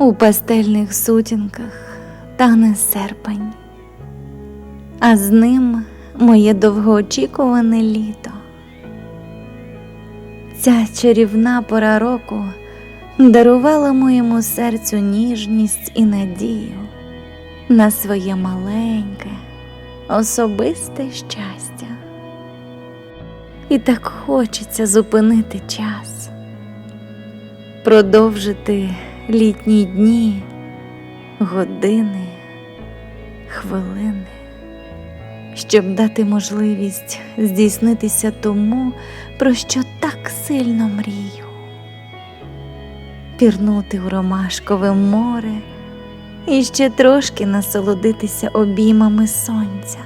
У пастельних сутінках тане серпень, а з ним моє довгоочікуване літо. Ця чарівна пора року дарувала моєму серцю ніжність і надію на своє маленьке, особисте щастя. І так хочеться зупинити час, продовжити літні дні, години, хвилини, щоб дати можливість здійснитися тому, про що так сильно мрію, пірнути у ромашкове море і ще трошки насолодитися обіймами сонця,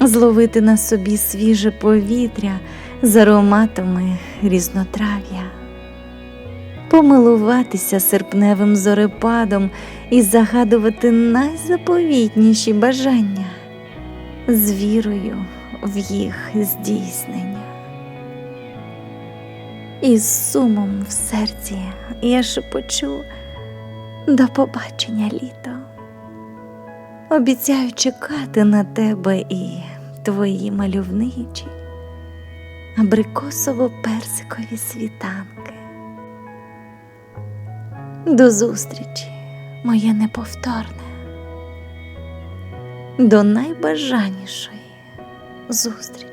зловити на собі свіже повітря з ароматами різнотрав'я, помилуватися серпневим зорепадом і загадувати найзаповітніші бажання з вірою в їх здійснення. І з сумом в серці я шепочу до побачення літо. Обіцяю чекати на тебе і твої мальовничі, абрикосово-персикові світанки. До зустрічі, моє неповторне, до найбажанішої зустрічі.